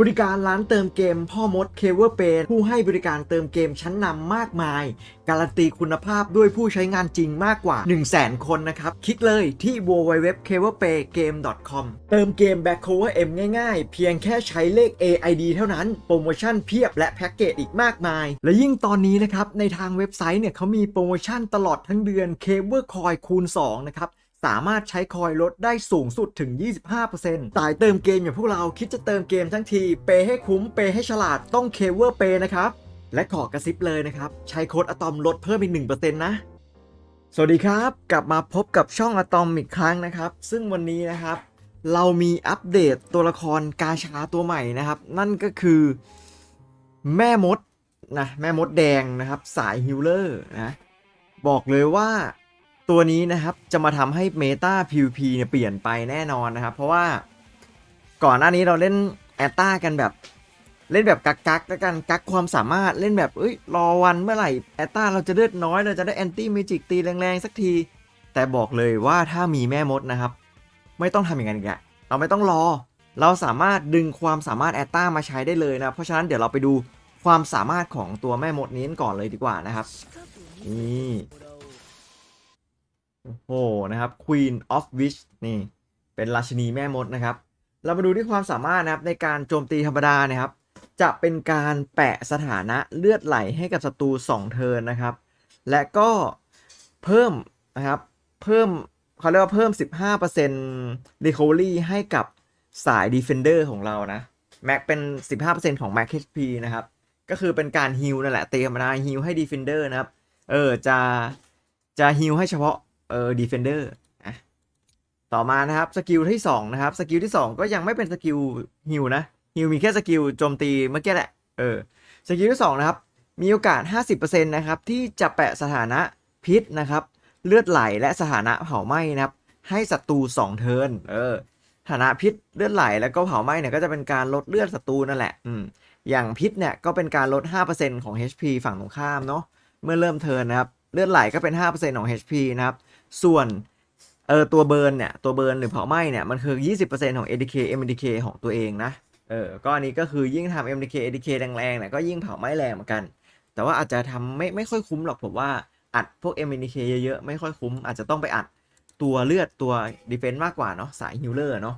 บริการร้านเติมเกมพ่อมดเคเวอร์เปผู้ให้บริการเติมเกมชั้นนำมากมาย การันตีคุณภาพด้วยผู้ใช้งานจริงมากกว่า 1 0 0 0 0แคนนะครับ คลิกเลยที่ www.keverpaygame.com เติมเกม Back Cover M ง่ายๆ เพียงแค่ใช้เลข AID เท่านั้น โปรโมชั่นเพียบและแพ็กเกจอีกมากมาย และยิ่งตอนนี้นะครับ ในทางเว็บไซต์เนี่ยเขามีโปรโมชั่นตลอดทั้งเดือน c a v e r Coin คูณ2นะครับ สามารถใช้คอยลดได้สูงสุดถึง 25%สายเติมเกมอย่างพวกเราคิดจะเติมเกมทั้งที เปย์ให้คุ้ม เปย์ให้ฉลาดต้องเคเวอร์เปย์นะครับ และขอกระซิบเลยนะครับ ใช้โค้ดอะตอมลดเพิ่มอีก1%นะ สวัสดีครับ กลับมาพบกับช่องอะตอมอีกครั้งนะครับ ซึ่งวันนี้นะครับ เรามีอัปเดตตัวละครกาชาตัวใหม่นะครับ นั่นก็คือ แม่มดนะแม่มดแดงนะครับ สายฮิลเลอร์นะบอกเลยว่า ตัวนี้นะครับจะมาทำให้เมตา PVP เนี่ยเปลี่ยนไปแน่นอนนะครับ เพราะว่าก่อนหน้านี้เราเล่นแอตตากันแบบเล่นแบบกักกักแล้วกันกักความสามารถเล่นแบบเอ้ยรอวันเมื่อไหร่แอตตาเราจะเลือดน้อยเราจะได้แอนตี้เมจิกตีแรงๆสักที แต่บอกเลยว่าถ้ามีแม่มดนะครับ ไม่ต้องทำอย่างนั้นอีกแล้วเราไม่ต้องรอ เราสามารถดึงความสามารถแอตตามาใช้ได้เลยนะเพราะฉะนั้นเดี๋ยวเราไปดูความสามารถของตัวแม่มดนี้ก่อนเลยดีกว่านะครับนี่ โอ้โหนะครับ Queen of Wish นี่ เป็นราชินีแม่มดนะครับ เรามาดูที่ความสามารถนะครับในการโจมตีธรรมดานะครับ จะเป็นการแปะสถานะเลือดไหลให้กับศัตรู2เทิร์นนะครับ และก็เพิ่มนะครับ เพิ่มเขาเรียกว่าเพิ่ม 15% recovery ให้กับสาย defender ของเรานะแม็กเป็น 15%ของ max HP นะครับ ก็คือเป็นการฮิลนั่นแหละเตีธรรมดาฮิลให้ defender นะครับ เออจะจะฮิลให้เฉพาะ เออ defender อะต่อมานะครับสกิลที่2นะครับสกิลที่ 2 ก็ยังไม่เป็นสกิลฮิลนะฮิลมีแค่สกิลโจมตีเมื่อกี้แหละเออสกิลที่2นะครับมีโอกาส 50%นะครับที่จะแปะสถานะพิษนะครับเลือดไหลและสถานะเผาไหม้นะครับให้ศัตรู2เทิร์นเออสถานะพิษเลือดไหลแล้วก็เผาไหม้เนี่ยก็จะเป็นการลดเลือดศัตรูนั่นแหละอืมอย่างพิษเนี่ยก็เป็นการลด 5%ของ HP ฝั่งตรงข้ามเนาะเมื่อเริ่มเทิร์นนะครับเลือดไหลก็เป็น 5%ของ HP นะครับ ส่วนเออตัวเบิร์นเนี่ยตัวเบิร์นหรือเผาไหม้เนี่ยมันคือ 20%ของ ADK MDK ของตัวเองนะเออก็อันนี้ก็คือยิ่งทำ MDK ADK แรงๆเนี่ยก็ยิ่งเผาไหม้แรงเหมือนกัน แต่ว่าอาจจะทำไม่ไม่ค่อยคุ้มหรอกผมว่าอัดพวก MDK เยอะๆ ไม่ค่อยคุ้ม อาจจะต้องไปอัดตัวเลือดตัว Defense มากกว่าเนาะสายฮิลเลอร์เนาะ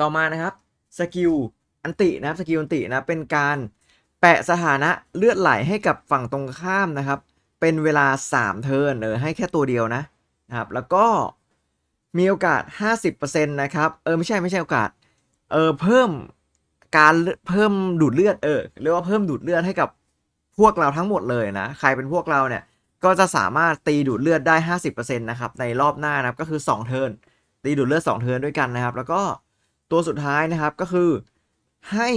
ต่อมานะครับสกิลอันตินะครับสกิลอันตินะเป็นการแปะสถานะเลือดไหลให้กับฝั่งตรงข้ามนะครับ เป็นเวลา 3 เทิร์นเออให้แค่ตัวเดียวนะนะครับ แล้วก็มีโอกาส 50%นะครับ เออ ไม่ใช่ไม่ใช่โอกาส เออ เพิ่มการเพิ่มดูดเลือด เออ เรียกว่าเพิ่มดูดเลือดให้กับพวกเราทั้งหมดเลยนะ ใครเป็นพวกเราเนี่ย ก็จะสามารถตีดูดเลือดได้ 50%นะครับ ในรอบหน้านะครับ ก็คือ 2 เทิร์น ตีดูดเลือด 2 เทิร์นด้วยกันนะครับ แล้วก็ตัวสุดท้ายนะครับ ก็คือให้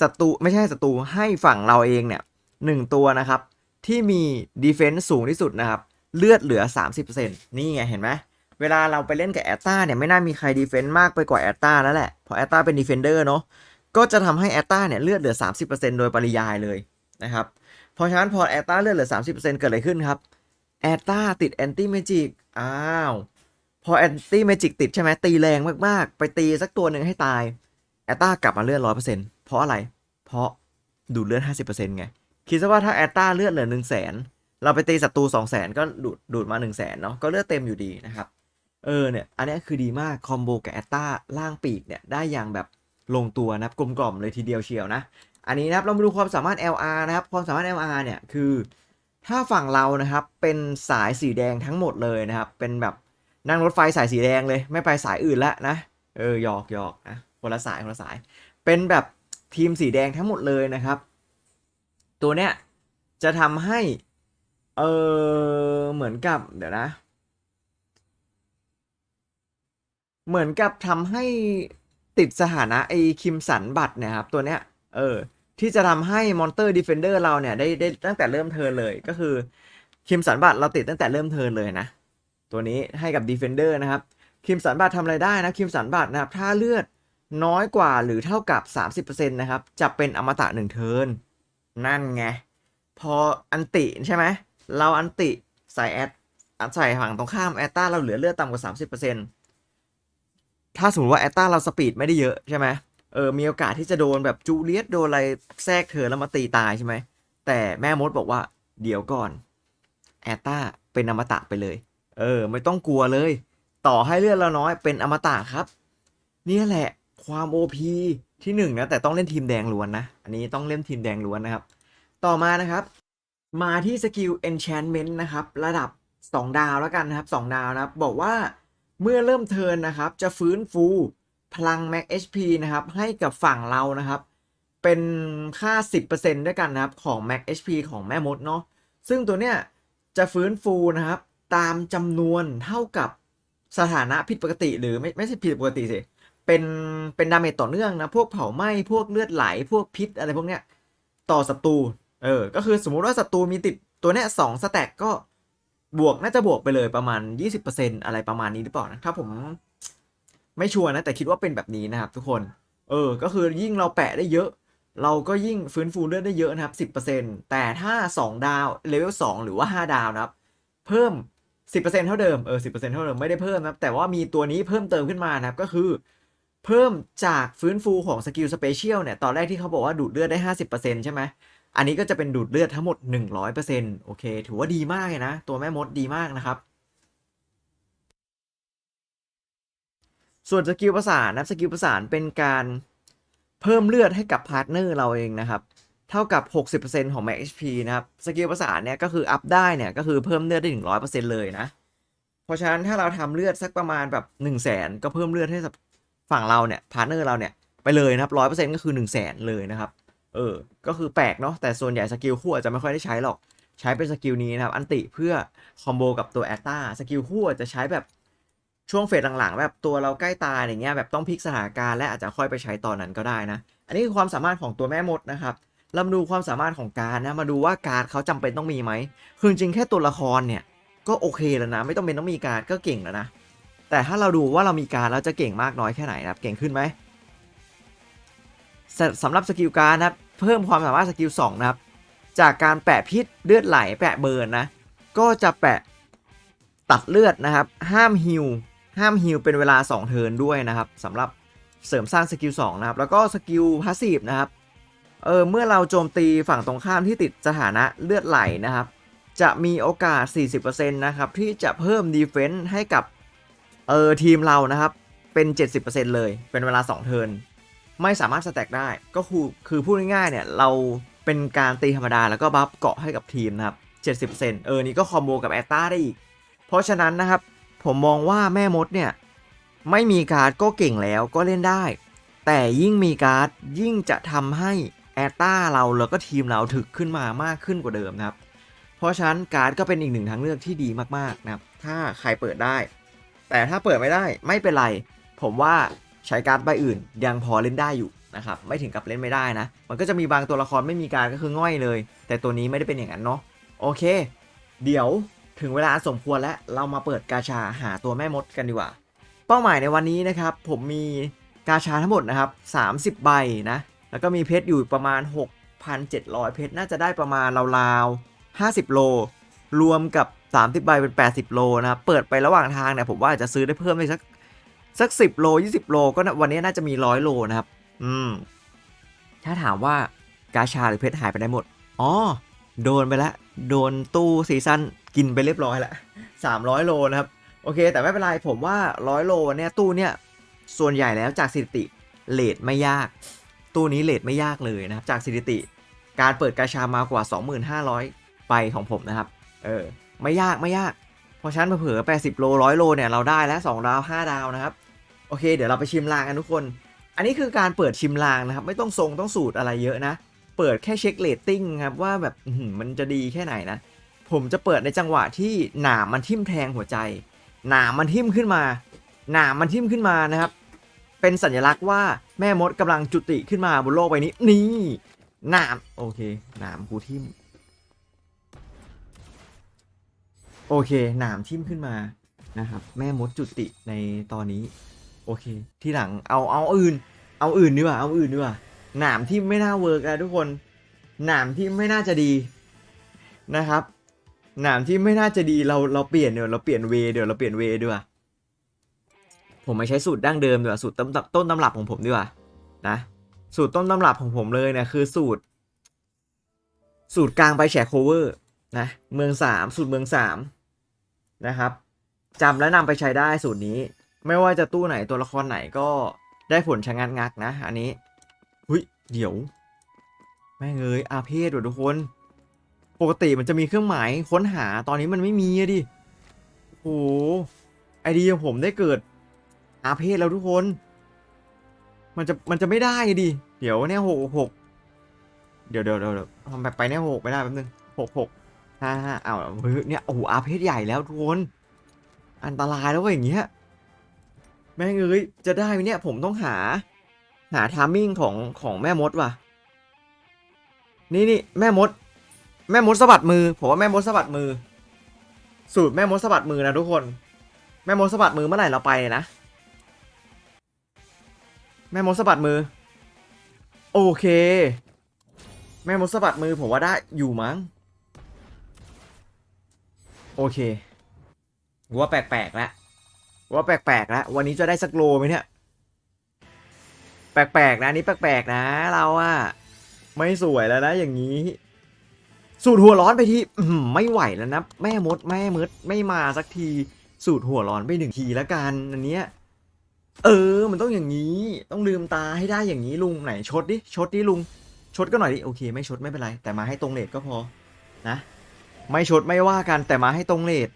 ศัตรูไม่ใช่ศัตรูให้ฝั่งเราเองเนี่ยหนึ่งตัวนะครับ ที่มีดีเฟนซ์สูงที่สุดนะครับ เลือดเหลือ 30%นี่ไงเห็นไหมเวลาเราไปเล่นกับแอตตาเนี่ยไม่น่ามีใครดีเฟนซ์มากไปกว่าแอตตาแล้วแหละเพราะแอตตาเป็นดีเฟนเดอร์เนาะก็จะทำให้แอตตาเนี่ยเลือดเหลือ 30%โดยปริยายเลยนะครับเพราะฉะนั้นพอแอตตาเลือดเหลือ 30%เกิดอะไรขึ้นครับแอตตาติดแอนตี้เมจิกอ้าวพอแอนตี้เมจิกติดใช่ไหมตีแรงมากๆ ไปตีสักตัวหนึ่งให้ตายแอตตากลับมาเลือดร้อยเปอร์เซ็นต์เพราะอะไร เพราะดูดเลือดห้าสิบเปอร์เซ็นต์ไง คิดซะว่าถ้าแอตตาเลือดเหลือหนึ่งแสนเราไปตีศัตรูสองแสนก็ดูดดูดมาหนึ่งแสนเนาะก็เลือดเต็มอยู่ดีนะครับเออเนี่ยอันนี้คือดีมากคอมโบกับแอตตาล่างปีกเนี่ยได้อย่างแบบลงตัวนะครับกลมกล่อมเลยทีเดียวเชียวนะ อันนี้นะครับเรามาดูความสามารถ LR นะครับความสามารถ LR เนี่ยคือถ้าฝั่งเรานะครับเป็นสายสีแดงทั้งหมดเลยนะครับ เป็นแบบนั่งรถไฟสายสีแดงเลย ไม่ไปสายอื่นละนะเออหยอกหยอกนะคนละสายคนละสาย เป็นแบบทีมสีแดงทั้งหมดเลยนะครับ ตัวเนี้ยจะทำให้ เออเหมือนกับ เดี๋ยวนะ เหมือนกับทำให้ติดสถานะไอ้คิมสันบัตเนี่ยครับ ตัวเนี้ย เออ ที่จะทำให้มอนเตอร์ดิเฟนเดอร์เราเนี่ยได้ได้ตั้งแต่เริ่มเทิร์นเลยก็คือคิมสันบัตเราติดตั้งแต่เริ่มเทิร์นเลยนะ ตัวนี้ให้กับดีเฟนเดอร์นะครับคิมสันบัตทำอะไรได้นะคิมสันบัตนะครับ ถ้าเลือดน้อยกว่าหรือเท่ากับ 30%นะครับ จะเป็นอมตะหนึ่งเทิร์น นั่นไง พออันติใช่ไหมเราอันติใส่แอดใส่ฝั่งตรงข้ามแอตตาเราเหลือเลือดต่ำกว่า 30%ถ้าสมมติว่าแอตตาเราสปีดไม่ได้เยอะใช่ไหมเออมีโอกาสที่จะโดนแบบจูเลียสโดนอะไรแทรกเธอแล้วมาตีตายใช่ไหมแต่แม่มดบอกว่าเดี๋ยวก่อนแอตตาเป็นอมตะไปเลย เออ ไม่ต้องกลัวเลย ต่อให้เลือดเราน้อยเป็นอมตะครับเนี่ยแหละความ OP ที่หนึ่งนะแต่ต้องเล่นทีมแดงล้วนนะ อันนี้ต้องเล่นทีมแดงล้วนนะครับ ต่อมานะครับ มาที่สกิล enchantment นะครับ ระดับ 2 ดาวแล้วกันนะครับ 2 ดาวนะครับ บอกว่าเมื่อเริ่มเทินนะครับ จะฟื้นฟูพลัง max HP นะครับ ให้กับฝั่งเรานะครับ เป็นค่า 10%ด้วยกันนะครับ ของ max HP ของแม่มดเนาะซึ่งตัวเนี้ยจะฟื้นฟูนะครับ ตามจำนวนเท่ากับสถานะผิดปกติหรือไม่ไม่ใช่ผิดปกติสิ เป็นเป็นดาเมจต่อเนื่องนะ พวกเผาไหม้พวกเลือดไหลพวกพิษอะไรพวกเนี้ยต่อศัตรูเออ ก็คือสมมุติว่าศัตรูมีติดตัวเนี้ยสองสแต็กก็บวกน่าจะบวกไปเลยประมาณ 20%อะไรประมาณนี้หรือเปล่านะถ้าผมไม่ชัวร์นะ แต่คิดว่าเป็นแบบนี้นะครับทุกคน เออ ก็คือยิ่งเราแปะได้เยอะ เราก็ยิ่งฟื้นฟูเลือดได้เยอะนะครับ 10%แต่ถ้า 2 ดาวเลเวล2หรือว่า 5 ดาวนะครับ เพิ่ม 10%เท่าเดิม เออ 10%เท่าเดิมไม่ได้เพิ่มนะครับ แต่ว่ามีตัวนี้เพิ่มเติมขึ้นมานะครับ ก็คือ เพิ่มจากฟื้นฟูของสกิลสเปเชียลเนี่ย ตอนแรกที่เขาบอกว่าดูดเลือดได้ 50%ใช่ไหม อันนี้ก็จะเป็นดูดเลือดทั้งหมด 100%โอเค ถือว่าดีมากเลยนะ ตัวแม่มดดีมากนะครับ ส่วนสกิลประสานนะสกิลประสานเป็นการเพิ่มเลือดให้กับพาร์ทเนอร์เราเองนะครับ เท่ากับ 60%ของ max HP นะครับ สกิลประสานเนี่ยก็คืออัพได้เนี่ยก็คือเพิ่มเลือดได้ถึง100%เลยนะ เพราะฉะนั้นถ้าเราทำเลือดสักประมาณแบบ 1 0 0 0 0แสนก็เพิ่มเลือดให้กับ ฝั่งเราเนี่ยพาร์เนอร์เราเนี่ยไปเลยนะครับ100%ก็คือ1 0 0 0 0แสนเลยนะครับ เออ ก็คือแปลกเนาะแต่ส่วนใหญ่สกิลคู่อาจจะไม่ค่อยได้ใช้หรอก ใช้เป็นสกิลนี้นะครับ อันติเพื่อคอมโบกับตัวแอตตาสกิลคู่อาจจะใช้แบบช่วงเฟสหลังๆ แบบตัวเราใกล้ตายอย่างเงี้ยแบบต้องพลิกสถานการณ์และอาจจะค่อยไปใช้ตอนนั้นก็ได้นะ อันนี้คือความสามารถของตัวแม่มดนะครับเรามาดูความสามารถของการนะ มาดูว่าการเขาจำเป็นต้องมีไหมคือจริงแค่ตัวละครเนี่ยก็โอเคแล้วนะ ไม่ต้องเป็นต้องมีการก็เก่งแล้วนะ แต่ถ้าเราดูว่าเรามีการแล้วจะเก่งมากน้อยแค่ไหนนะครับ เก่งขึ้นไหมสสำหรับสกิลการนะครับ เพิ่มความสามารถสกิล2นะครับ จากการแปะพิษเลือดไหลแปะเบิร์นนะ ก็จะแปะตัดเลือดนะครับ ห้ามฮิลห้ามฮิลเป็นเวลา 2 เทิร์นด้วยนะครับสำหรับเสริมสร้างสกิล2นะครับ แล้วก็สกิลพาสซีฟนะครับ เออเมื่อเราโจมตีฝั่งตรงข้ามที่ติดสถานะเลือดไหลนะครับ จะมีโอกาส 40%นะครับที่จะเพิ่มดีเฟนส์ให้กับ เออทีมเรานะครับเป็น 70%เลยเป็นเวลา 2 เทิร์นไม่สามารถสแต็กได้ก็คือคือพูดง่ายๆเนี่ยเราเป็นการตีธรรมดาแล้วก็บัฟเกาะให้กับทีมนะครับ 70%เออนี่ก็คอมโบกับแอตตาได้อีก เพราะฉะนั้นนะครับ ผมมองว่าแม่มดเนี่ย ไม่มีการ์ดก็เก่งแล้วก็เล่นได้ แต่ยิ่งมีการ์ดยิ่งจะทำให้แอตตาเราแล้วก็ทีมเราถึกขึ้นมามากขึ้นกว่าเดิมนะครับ เพราะฉะนั้นการ์ดก็เป็นอีกหนึ่งทางเลือกที่ดีมากๆนะครับ ถ้าใครเปิดได้ แต่ถ้าเปิดไม่ได้ไม่เป็นไร ผมว่าใช้การ์ดใบอื่น ยังพอเล่นได้อยู่นะครับไม่ถึงกับเล่นไม่ได้นะ มันก็จะมีบางตัวละครไม่มีการก็คือง่อยเลย แต่ตัวนี้ไม่ได้เป็นอย่างนั้นเนาะโอเค เดี๋ยวถึงเวลาสมควรแล้วเรามาเปิดกาชาหาตัวแม่มดกันดีกว่า เป้าหมายในวันนี้นะครับ ผมมีกาชาทั้งหมดนะครับ 30 ใบนะแล้วก็มีเพชรอยู่ประมาณ 6,700 เพชรน่าจะได้ประมาณราวๆ50 โล รวมกับ 30ใบเป็น 80 โลนะครับ เปิดไประหว่างทางเนี่ยผมว่าอาจจะซื้อได้เพิ่มได้สักสัก 10 โล 20 โล ก็นะวันนี้น่าจะมี 100 โลนะครับ อืม ถ้าถามว่ากาชาหรือเพชรหายไปไหนหมด อ๋อ โดนไปแล้วโดนตู้ซีซั่นกินไปเรียบร้อยแล้ว300 โลนะครับ โอเค แต่ไม่เป็นไร ผมว่า 100 โลเนี่ยตู้เนี่ย ส่วนใหญ่แล้วจากสถิติเลทไม่ยาก ตู้นี้เลทไม่ยากเลยนะครับ จากสถิติ การเปิดกาชามากว่า 2500 ไปของผมนะครับ เออ ไม่ยากไม่ยากพราะฉะนั้นเผลอๆ80โล100โลเนี่ยเราได้แล้ว2ดาว5ดาวนะครับ โอเค เดี๋ยวเราไปชิมลางกันทุกคน อันนี้คือการเปิดชิมลางนะครับ ไม่ต้องทรงต้องสูตรอะไรเยอะนะ เปิดแค่เช็คเลตติ้งครับว่าแบบมันจะดีแค่ไหนนะ ผมจะเปิดในจังหวะที่หนามมันทิ่มแทงหัวใจ หนามมันทิ่มขึ้นมา หนามมันทิ่มขึ้นมานะครับ เป็นสัญลักษณ์ว่าแม่มดกำลังจุติขึ้นมาบนโลกใบนี้ นี่หนามโอเค หนามกูทิ่ม โอเค หนามทิ่มขึ้นมานะครับ แม่มดจุติในตอนนี้ โอเค ที่หลังเอาเอาอื่น เอาอื่นดีกว่าเอาอื่นดีกว่าหนามที่ไม่น่าเวิร์กอะทุกคน หนามที่ไม่น่าจะดีนะครับ หนามที่ไม่น่าจะดีเราเราเปลี่ยนเดี๋ยวเราเปลี่ยนเวเดี๋ยวเราเปลี่ยนเวดีกว่าผมไม่ใช้สูตรดั้งเดิมดีกว่าสูตรต้นต้นตำรับของผมดีกว่านะสูตรต้นตำรับของผมเลยเนี่ยคือสูตร สูตรกลางไปแฉโคเวอร์นะเมืองสามสูตรเมืองสาม นะครับจำและนำไปใช้ได้สูตรนี้ ไม่ว่าจะตู้ไหนตัวละครไหนก็ได้ผลชะงัดงักนะ อันนี้หุยเดี๋ยว แม่งเอ้ยอาเพศว่ะทุกคน ปกติมันจะมีเครื่องหมายค้นหาตอนนี้มันไม่มีอะดิโอ้ไอเดียผมได้เกิดอาเพศแล้วทุกคน มันจะมันจะไม่ได้ดิ เดี๋ยวเนี่ยหกหกเดี๋ยวเดี๋ยวเดี๋ยวเดี๋ยวทำแบบไปเนี่ยหกไม่ได้แป๊บนึงหกหก ห้าห้าอ้าวเฮ้ยเนี่ยโอ้โหอาเพศใหญ่แล้วทุกคนอันตรายแล้วว้ยอย่างเงี้ยแม่งเอ้ยจะได้ไหมเนี่ยผมต้องหา หาทามมิ่งของของแม่มดว่ะ นี่นี่แม่มด แม่มดสะบัดมือ ผมว่าแม่มดสะบัดมือ สูตรแม่มดสะบัดมือนะทุกคน แม่มดสะบัดมือเมื่อไหร่เราไปเลยนะแม่มดสะบัดมือ โอเค แม่มดสะบัดมือผมว่าได้อยู่มั้ง โอเคว่าแปลกๆแล้วว่าแปลกๆแล้ววันนี้จะได้สักโลไหมเนี่ย แปลกๆนะนี่แปลกๆนะ เราอะไม่สวยแล้วนะอย่างนี้ สูตรหัวร้อนไปที่ไม่ไหวแล้วนะแม่มดแม่มดไม่มาสักที สูตรหัวร้อนไปหนึ่งทีแล้วกันอันเนี้ยเออ มันต้องอย่างนี้ ต้องลืมตาให้ได้อย่างนี้ลุงไหนชดดิ ชดดิลุง ชดก็หน่อยดิ โอเค ไม่ชดไม่เป็นไร แต่มาให้ตรงเลทก็พอ นะ ไม่ชดไม่ว่ากันแต่มาให้ตรงเลท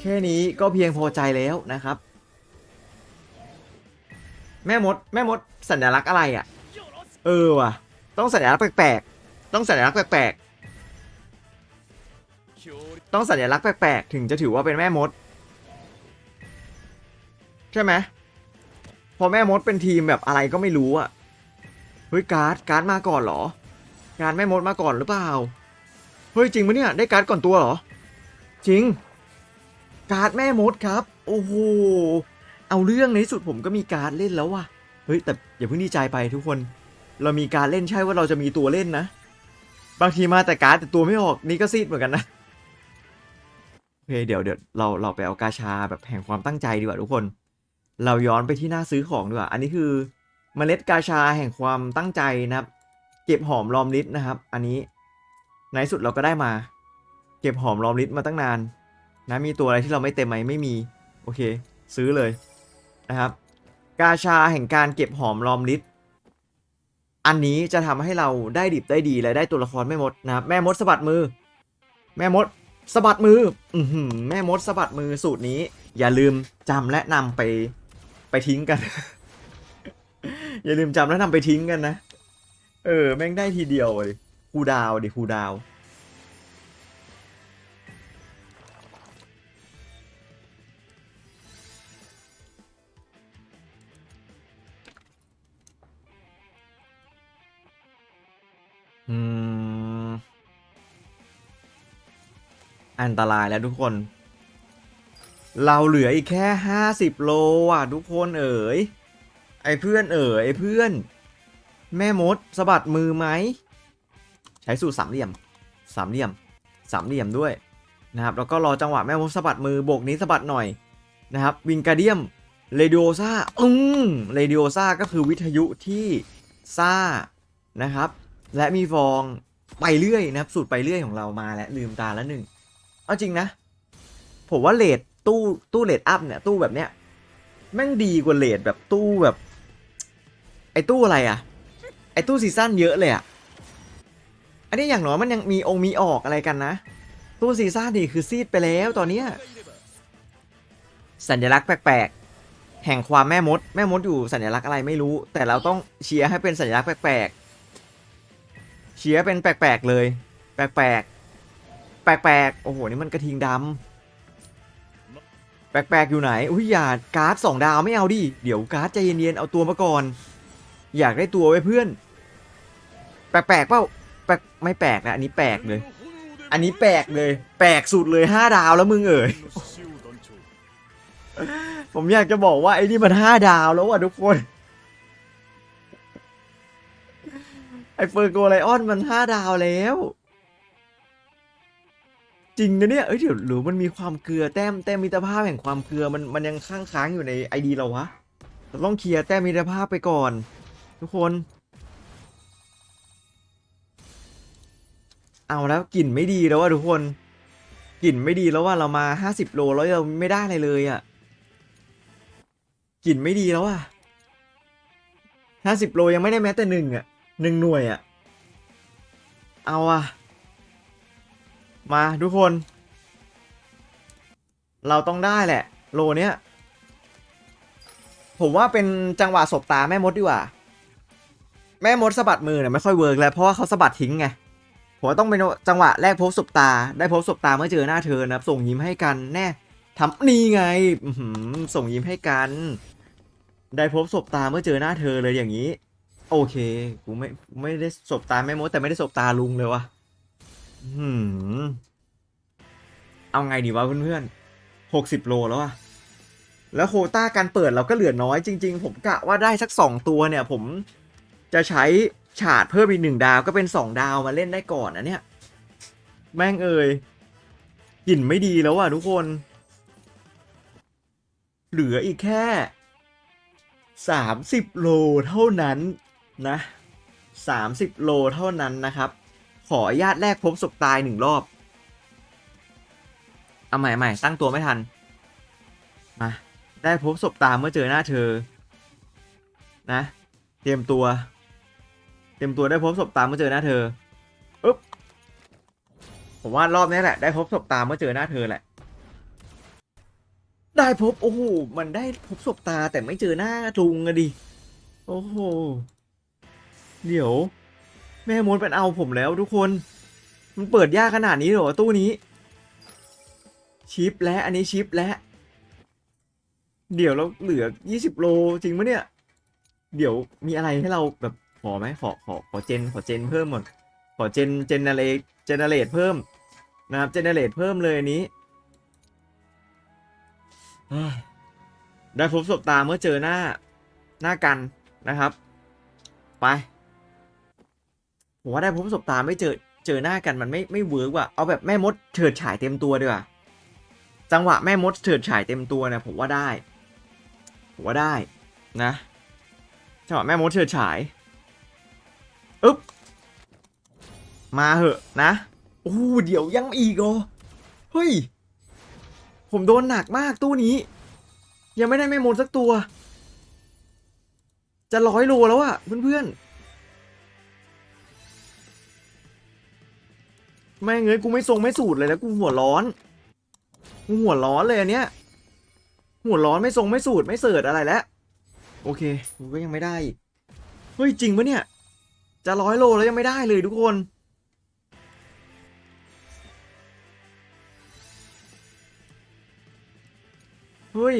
แค่นี้ก็เพียงพอใจแล้วนะครับ แม่มด แม่มด สัญลักษณ์อะไรอะ่ะ เออว่ะ ต้องสัญลักษณ์แปลกๆ ต้องสัญลักษณ์แปลกๆ ต้องสัญลักษณ์แปลกๆ ถึงจะถือว่าเป็นแม่มด ใช่ไหมพอแม่มดเป็นทีมแบบอะไรก็ไม่รู้อะเฮ้ยการ์ดการ์ดมาก่อนเหรอ การ์ดแม่มดมาก่อนหรือเปล่า เฮ้ยจริงปะเนี่ยได้การ์ดก่อนตัวเหรอ จริง การ์ดแม่มดครับ โอ้โหเอาเรื่องในที่สุดผมก็มีการ์ดเล่นแล้วว่ะเฮ้ยแต่อย่าเพิ่งดีใจไปทุกคน เรามีการเล่นใช่ว่าเราจะมีตัวเล่นนะ บางทีมาแต่การ์ดแต่ตัวไม่ออกนี่ก็ซีดเหมือนกันนะโอเคเดี๋ยวเดี๋ยวเราเราไปเอากาชาแบบแห่งความตั้งใจดีกว่าทุกคน เราย้อนไปที่หน้าซื้อของดีกว่า อันนี้คือเมล็ดกาชาแห่งความตั้งใจนะครับ เก็บหอมรอมริดนะครับ อันนี้ ในสุดเราก็ได้มา เก็บหอมรอมริดมาตั้งนาน นะมีตัวอะไรที่เราไม่เต็มไหมไม่มี โอเค ซื้อเลยนะครับ กาชาแห่งการเก็บหอมรอมริดอันนี้จะทำให้เราได้ดิบได้ดีและได้ตัวละครแม่มดนะครับแม่มดสะบัดมือ แม่มดสะบัดมืออือหือแม่มดสะบัดมือสูตรนี้ อย่าลืมจำและนำไปไปทิ้งกัน อย่าลืมจำและนำไปทิ้งกันนะ เออ แม่งได้ทีเดียวเลย คูดาวดิคูดาว อืม อันตรายแล้วทุกคน เราเหลืออีกแค่ห้าสิบโลอะ ทุกคนเอ๋ย ไอ้เพื่อนเอ๋ยไอ้เพื่อน แม่มดสะบัดมือไหม ใช้สูตรสามเหลี่ยมสามเหลี่ยมสามเหลี่ยมด้วยนะครับแล้วก็รอจังหวะแม่มดสะบัดมือโบกนี้สะบัดหน่อยนะครับวิงการเดียมเรดิโอซ่าอืมเรดิโอซ่าก็คือวิทยุที่ซ่านะครับ และมีฟองไปเรื่อยนะครับ สูตรไปเรื่อยของเรามาแล้วลืมตาแล้วหนึ่งเอาจริงนะ ผมว่าเลทตู้ตู้เลทอัพเนี่ย ตู้แบบเนี้ยแม่งดีกว่าเลทแบบตู้แบบ ไอ้ตู้อะไรอะไอ้ตู้ซีซั่นเยอะเลยอะ อันนี้อย่างน้อยมันยังมีองค์มีออกอะไรกันนะตู้ซีซั่นนี่คือซีดไปแล้วตอนเนี้ยสัญลักษณ์แปลกๆ แห่งความแม่มด แม่มดอยู่สัญลักษณ์อะไรไม่รู้ แต่เราต้องเชียร์ให้เป็นสัญลักษณ์แปลกๆ เชียร์เป็นแปลกๆเลย แปลกๆ แปลกๆ โอ้โห นี่มันกระทิงดำ แปลกๆ อยู่ไหน อุ้ยอย่าการ์ดสองดาวไม่เอาดิ เดี๋ยวการ์ดใจเย็นๆ เอาตัวมาก่อน อยากได้ตัวไว้เพื่อน แปลกๆ เปล่า แปลกไม่แปลกนะ อันนี้แปลกเลย อันนี้แปลกเลย แปลกสุดเลยห้าดาวแล้วมึงเอ๋ยผมอยากจะบอกว่าไอ้นี่มันห้าดาวแล้วว่ะทุกคน ไอ้เฟอร์โกไลออนมันห้าดาวแล้ว จริงนะเนี่ย เอ้ยเดี๋ยวหรือมันมีความเกลือแต้มแต้มมิตรภาพแห่งความเกลือมันมันยังค้างค้างอยู่ในไอดีเราวะ เราต้องเคลียร์แต้มมิตรภาพไปก่อน ทุกคน เอาแล้วกลิ่นไม่ดีแล้วว่าทุกคนกลิ่นไม่ดีแล้วว่าเรามาห้าสิบโลแล้วเราไม่ได้อะไรเลยอะ่ะกลิ่นไม่ดีแล้วอะห้าสิบโลยังไม่ได้แม้แต่หนึ่งอะหนึ่งหน่วยอะเอาอะมาทุกคน เราต้องได้แหละ โลเนี้ยผมว่าเป็นจังหวะสบตาแม่มดดีกว่า แม่มดสะบัดมือเนี่ยไม่ค่อยเวิร์กแล้วเพราะว่าเขาสะบัดทิ้งไง ผมต้องเป็นจังหวะแรกพบสบตา ได้พบสบตาเมื่อเจอหน้าเธอนะครับ ส่งยิ้มให้กันแน่ทำนี่ไงส่งยิ้มให้กัน ได้พบสบตาเมื่อเจอหน้าเธอเลยอย่างนี้ โอเค กูไม่ไม่ได้สบตาแม่มดแต่ไม่ได้สบตาลุงเลยวะอื้อหือเอาไงดีวะเพื่อนๆหกสิบโลแล้วอะแล้วโคต้าการเปิดเราก็เหลือน้อยจริง ๆ ผมกะว่าได้สักสองตัวเนี่ย ผมจะใช้ ฉาดเพิ่มอีกหนึ่งดาวก็เป็นสองดาวมาเล่นได้ก่อนนะเนี่ยแม่งเอ่ยกลิ่นไม่ดีแล้วอะทุกคน เหลืออีกแค่สามสิบโลเท่านั้นนะสามสิบโลเท่านั้นนะครับ ขออนุญาตแรกพบศพตายหนึ่งรอบ เอาใหม่ใหม่ตั้งตัวไม่ทัน มา ได้พบศพตาเมื่อเจอหน้าเธอ นะ เตรียมตัว ตรียมตัวได้พบศพตามเมื่อเจอหน้าเธออึ๊บผมว่ารอบนี้แหละ ได้พบศพตามเมื่อเจอหน้าเธอแหละ ได้พบโอ้โหมันได้พบศพตาแต่ไม่เจอหน้าลุงอะดิโอ้โหเดี๋ยว แม่มดเป็นเอาผมแล้วทุกคน มันเปิดยากขนาดนี้เหรอตู้นี้ ชิปและอันนี้ชิปและเดี๋ยวเราเหลือ 20 โลจริงปะเนี่ย เดี๋ยวมีอะไรให้เราแบบ ขอไหมขอขอขอเจนขอเจนเพิ่มหมดขอเจนเจนเนเรเจนเนเรตเพิ่มนะครับเจนเนเรตเพิ่มเลยอันนี้ได้พบศพตาเมื่อเจอหน้าหน้ากันนะครับ ไปผมว่าได้พบศพตาไม่เจอเจอหน้ากันมันไม่ไม่เวิร์กว่ะเอาแบบแม่มดเฉิดฉายเต็มตัวดีกว่าจังหวะแม่มดเฉิดฉายเต็มตัวเนี่ยผมว่าได้ผมว่าได้นะจังหวะแม่มดเฉิดฉาย อึ๊บ มาเหอะนะ โอ้โหเดี๋ยวยังอีกเหรอเฮ้ย ผมโดนหนักมากตู้นี้ ยังไม่ได้แม่มดสักตัว จะร้อยโลแล้วอะเพื่อนๆไม่เงยกูไม่ทรงไม่สูตรเลยนะกูหัวร้อน กูหัวร้อนเลยอันเนี้ย หัวร้อนไม่ทรงไม่สูตรไม่เสิร์ชอะไรแล้ว โอเค กูก็ยังไม่ได้ เฮ้ยจริงปะเนี่ย จะร้อยโลแล้วยังไม่ได้เลยทุกคน เฮ้ย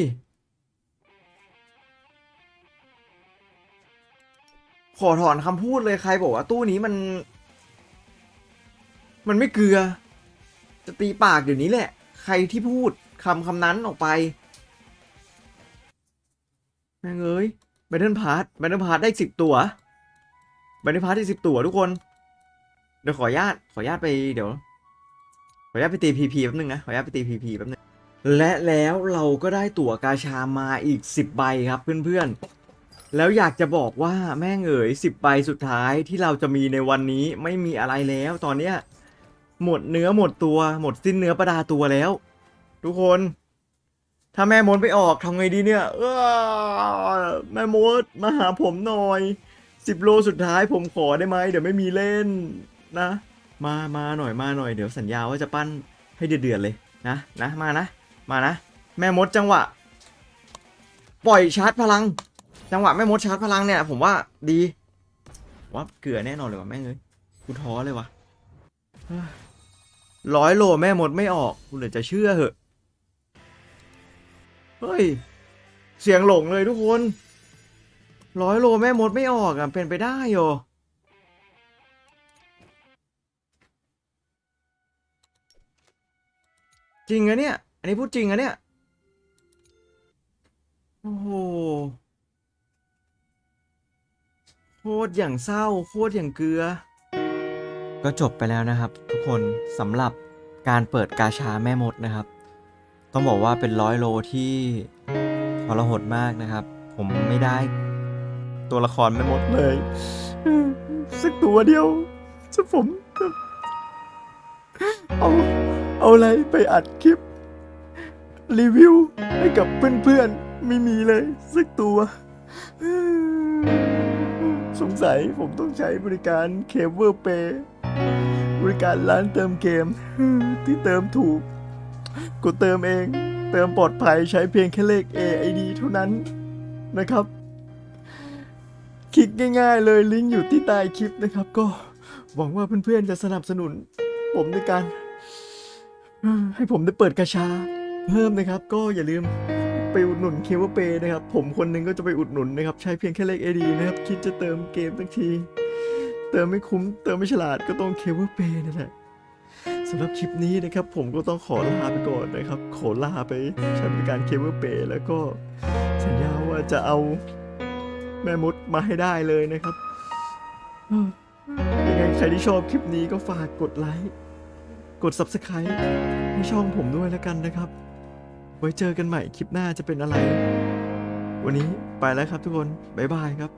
ขอถอนคำพูดเลยใครบอกว่าตู้นี้มัน มันไม่เกลือ จะตีปากเดี๋ยวนี้แหละ ใครที่พูดคำคำนั้นออกไปแม่งเอ้ยแบทเทิลพาร์ทแบทเทิลพาร์ทได้สิบตัว บทเทิพาร์ทได้สิบตัวทุกคน เดี๋ยวขออนุญาตขออนุญาตไปเดี๋ยว ขออนุญาตไปตีพีพีแป๊บนึงนะ ขออนุญาตไปตีพีพีแป๊บนึง และแล้วเราก็ได้ตั๋วกาชามาอีก10ใบครับเพื่อนๆ แล้วอยากจะบอกว่าแม่งเอ๋ย10ใบสุดท้ายที่เราจะมีในวันนี้ไม่มีอะไรแล้วตอนเนี้ยหมดเนื้อหมดตัวหมดสิ้นเนื้อประดาตัวแล้ว ทุกคน ถ้าแม่มดไปออกทำไงดีเนี่ย เออแม่มดมาหาผมหน่อย สิบโลสุดท้ายผมขอได้ไหมเดี๋ยวไม่มีเล่นนะ มามาหน่อยมาหน่อยเดี๋ยวสัญญาว่าจะปั้นให้เดือดๆเลยนะนะมานะ มานะ แม่มดจังหวะ ปล่อยชาร์จพลัง จังหวะแม่มดชาร์จพลังเนี่ย ผมว่าดีว่าเกลือแน่นอนเลยว่ะแม่งเลยกูท้อเลยวะร้อยโลแม่มดไม่ออกกูเหลือจะเชื่อเหอะเฮ้ย เสียงหลงเลยทุกคน ร้อยโลแม่มดไม่ออกอะเป็นไปได้โยจริงอะเนี่ย อันนี้พูดจริงอะเนี่ย โอ้โห โคตรอย่างเศร้า โคตรอย่างเกลือ ก็จบไปแล้วนะครับ ทุกคนสำหรับการเปิดกาชาแม่มดนะครับ ต้องบอกว่าเป็นร้อยโลที่ทรหดมากนะครับ ผมไม่ได้ ตัวละครแม่หมดเลยสักตัวเดียวจะผมเอาเอาอะไรไปอัดคลิป รีวิวให้กับเพื่อนๆ ไม่มีเลยสักตัว สงสัยผมต้องใช้บริการเคเบิลเปย์บริการร้านเติมเกม ที่เติมถูกกดเติมเอง เติมปลอดภัยใช้เพียงแค่เลข AID เท่านั้นนะครับ คลิกง่ายๆเลยลิงก์อยู่ที่ใต้คลิปนะครับ ก็หวังว่าเพื่อนๆจะสนับสนุน ผมในการให้ผมได้เปิดกระชา เพิ่มนะครับ ก็อย่าลืมไปอุดหนุนเคเบิลเปย์นะครับ ผมคนหนึงก็จะไปอุดหนุนนะครับ ใช้เพียงแค่เลข AD นะครับ คิดจะเติมเกมทั้งที เติมไม่คุ้ม เติมไม่ฉลาดก็ต้องเคเบิลเปย์นั่นแหละสำหรับคลิปนี้นะครับ ผมก็ต้องขอลาไปก่อนนะครับ ขอลาไปใช้บริการเคเบิลเปย์แล้วก็สัญญาว่าจะเอา แม่มดมาให้ได้เลยนะครับเอ้อยังไงใครที่ชอบคลิปนี้ก็ฝากกดไลค์ กด Subscribe ให้ช่องผมด้วยแล้วกันนะครับ ไว้เจอกันใหม่คลิปหน้าจะเป็นอะไร วันนี้ไปแล้วครับทุกคน บ๊ายบายครับ